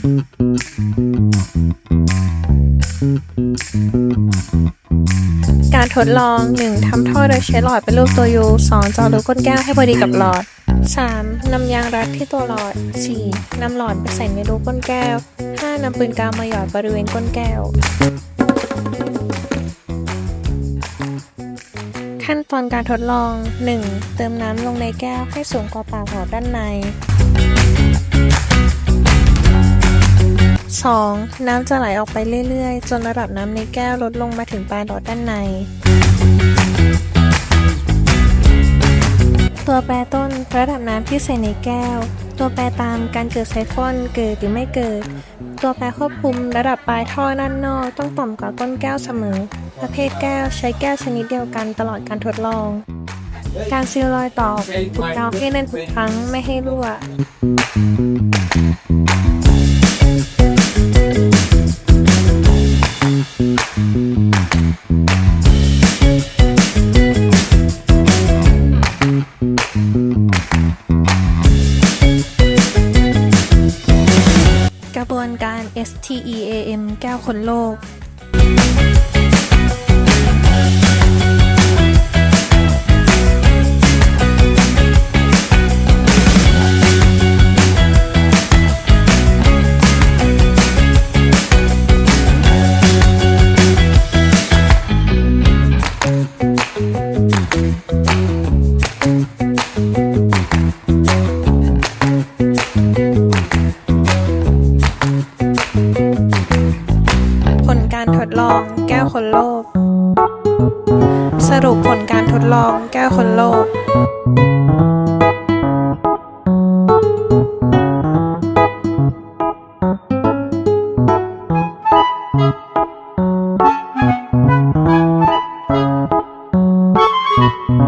การทดลอง 1. ทำท่อโดยใช้หลอดเป็นรูปตัว U 2. จาะรูก้นแก้วให้พอดีกับหลอด 3. นำยางรัดที่ตัวหลอด 4. นำหลอดไปใส่ในรูก้นแก้ว 5. นำปืนกาวมาหยอดบริเวณก้นแก้ว ขั้นตอนการทดลอง 1. เติมน้ำลงในแก้วให้สูงกว่าปากหลอดด้านใน 2. น้ำจะไหลออกไปเรื่อยๆ จนระดับน้ำในแก้วลดลงมาถึงปลายหลอดด้านใน ตัวแปรต้นระดับน้ำที่ใส่ในแก้ว ตัวแปรตามการเกิดไซฟอนเกิดหรือไม่เกิด ตัวแปรควบคุมระดับปลายท่อด้านนอกต้องต่ำกว่าก้นแก้วเสมอ ประเภทแก้วใช้แก้วชนิดเดียวกันตลอดการทดลอง การซีลรอยต่อถูกกาวให้แน่นทุกครั้งไม่ให้รั่ว STEAM แก้วคนโลก แก้คนโลก สรุปผลการทดลองแก้วคนโลกうん。